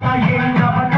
I'm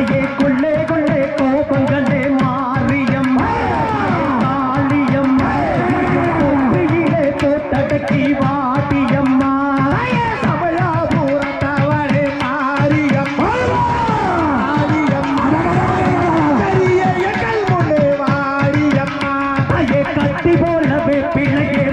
தாயே கொள்ளே கொள்ளே கோபங்களே மாரியம் தாளியம் பொங்கியிலே போட்டடக்கி வாட்டியம்மா போலவே பிள்ளையே